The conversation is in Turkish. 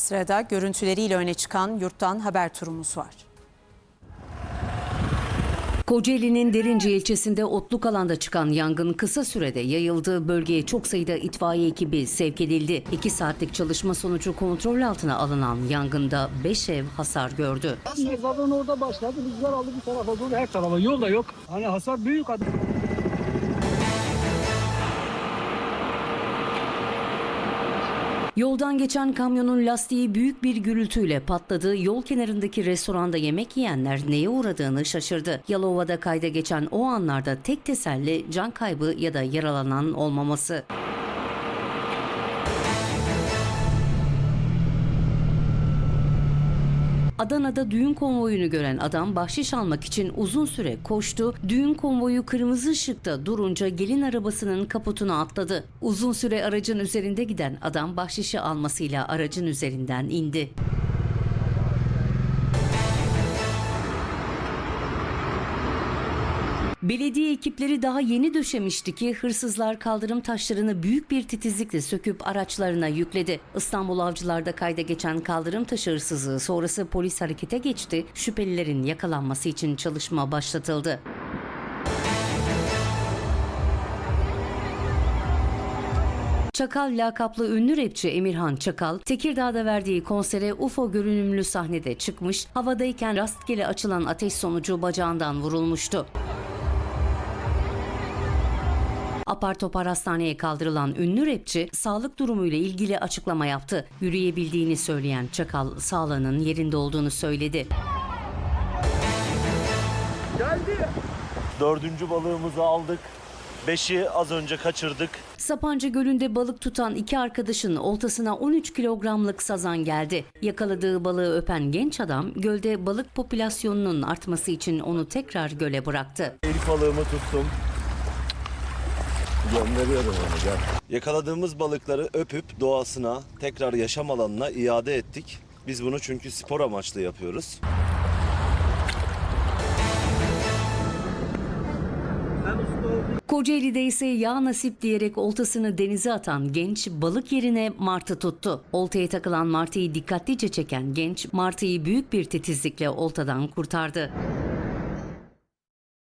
Sırada görüntüleriyle öne çıkan yurttan haber turumuz var. Kocaeli'nin Derince ilçesinde otluk alanda çıkan yangın kısa sürede yayıldı. Bölgeye çok sayıda itfaiye ekibi sevk edildi. 2 saatlik çalışma sonucu kontrol altına alınan yangında 5 ev hasar gördü. Mezardan orada başladı. Rüzgar aldı bir tarafa doğru her tarafa. Yol da yok. Hani hasar büyük. Yoldan geçen kamyonun lastiği büyük bir gürültüyle patladı. Yol kenarındaki restoranda yemek yiyenler neye uğradığını şaşırdı. Yalova'da kayda geçen o anlarda tek teselli can kaybı ya da yaralanan olmaması. Adana'da düğün konvoyunu gören adam bahşiş almak için uzun süre koştu. Düğün konvoyu kırmızı ışıkta durunca gelin arabasının kaputuna atladı. Uzun süre aracın üzerinde giden adam bahşişi almasıyla aracın üzerinden indi. Belediye ekipleri daha yeni döşemişti ki hırsızlar kaldırım taşlarını büyük bir titizlikle söküp araçlarına yükledi. İstanbul Avcılar'da kayda geçen kaldırım taşı hırsızlığı sonrası polis harekete geçti. Şüphelilerin yakalanması için çalışma başlatıldı. Çakal lakaplı ünlü rapçi Emirhan Çakal, Tekirdağ'da verdiği konsere UFO görünümlü sahnede çıkmış, havadayken rastgele açılan ateş sonucu bacağından vurulmuştu. Apar topar hastaneye kaldırılan ünlü rapçi sağlık durumuyla ilgili açıklama yaptı. Yürüyebildiğini söyleyen Çakal sağlığının yerinde olduğunu söyledi. Dördüncü balığımızı aldık. Beşi az önce kaçırdık. Sapanca Gölü'nde balık tutan iki arkadaşın oltasına 13 kilogramlık sazan geldi. Yakaladığı balığı öpen genç adam gölde balık popülasyonunun artması için onu tekrar göle bıraktı. İlk balığımı tuttum. Gönderiyorum onu gel. Yakaladığımız balıkları öpüp doğasına, tekrar yaşam alanına iade ettik. Biz bunu çünkü spor amaçlı yapıyoruz. Kocaeli'de ise ya nasip diyerek oltasını denize atan genç balık yerine martı tuttu. Oltaya takılan martıyı dikkatlice çeken genç martıyı büyük bir titizlikle oltadan kurtardı.